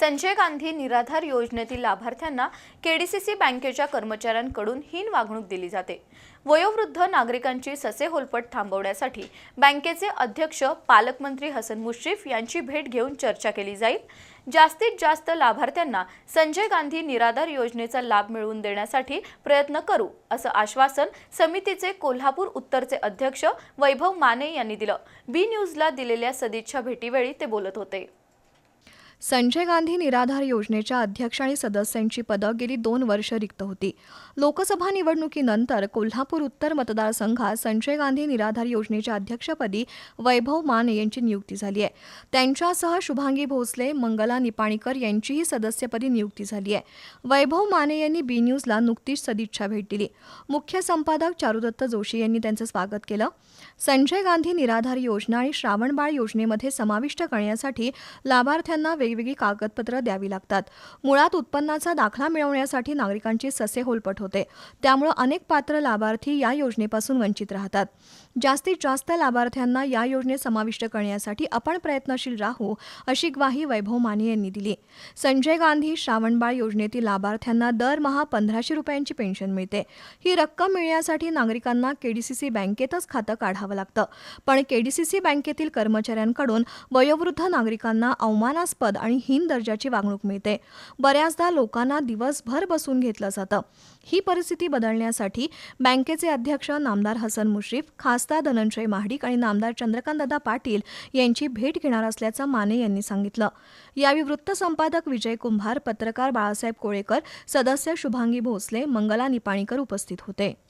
संजय गांधी निराधार योजनेतील लाभार्थ्यांना केडीसीसी बँकेच्या कर्मचाऱ्यांकडून हीन वागणूक दिली जाते. वयोवृद्ध नागरिकांची ससे होलपट थांबवण्यासाठी बँकेचे अध्यक्ष पालकमंत्री हसन मुश्रीफ यांची भेट घेऊन चर्चा केली जाईल. जास्तीत जास्त लाभार्थ्यांना संजय गांधी निराधार योजनेचा लाभ मिळवून देण्यासाठी प्रयत्न करू असं आश्वासन समितीचे कोल्हापूर उत्तरचे अध्यक्ष वैभव माने यांनी दिलं. बी न्यूजला दिलेल्या सदिच्छा भेटीवेळी ते बोलत होते. संजय गांधी निराधार योजनेच्या अध्यक्ष आणि सदस्यांची पदं गेली दोन वर्ष रिक्त होती. लोकसभा निवडणुकीनंतर कोल्हापूर उत्तर मतदारसंघात संजय गांधी निराधार योजनेच्या अध्यक्षपदी वैभव माने यांची नियुक्ती झाली आहे. त्यांच्यासह शुभांगी भोसले मंगला निपाणीकर यांचीही सदस्यपदी नियुक्ती झाली आहे. वैभव माने यांनी बी न्यूजला नुकतीच सदिच्छा भेट दिली. मुख्य संपादक चारुदत्त जोशी यांनी त्यांचं स्वागत केलं. संजय गांधी निराधार योजना आणि श्रावणबाळ योजनेमध्ये समाविष्ट करण्यासाठी लाभार्थ्यांना वेगवेगळी कागदपत्रं द्यावी लागतात. मुळात उत्पन्नाचा दाखला मिळवण्यासाठी नागरिकांची ससे होलपट होते. त्यामुळे अनेक पात्र लाभार्थी या योजनेपासून वंचित राहतात. जास्तीत जास्त लाभार्थ्यांना या योजनेत समाविष्ट करण्यासाठी आपण प्रयत्नशील राहू अशी ग्वाही वैभव माने यांनी दिली. संजय गांधी श्रावणबाळ योजनेतील लाभार्थ्यांना दरमहा पंधराशे रुपयांची पेन्शन मिळते. ही रक्कम मिळण्यासाठी नागरिकांना केडीसीसी बँकेतच खातं काढावं लागतं. पण केडीसीसी बँकेतील कर्मचाऱ्यांकडून वयोवृद्ध नागरिकांना अवमानास्पद आणि हीन दर्जाची वागणूक मिळते. बऱ्याचदा लोकांना दिवसभर बसून घेतलं जातं. ही परिस्थिती बदलण्यासाठी बँकेचे अध्यक्ष नामदार हसन मुश्रीफ खासदार धनंजय महाडिक आणि नामदार चंद्रकांतदादा पाटील यांची भेट घेणार असल्याचं माने यांनी सांगितलं. यावेळी वृत्तसंपादक विजय कुंभार पत्रकार बाळासाहेब कोळेकर सदस्य शुभांगी भोसले मंगला निपाणीकर उपस्थित होते.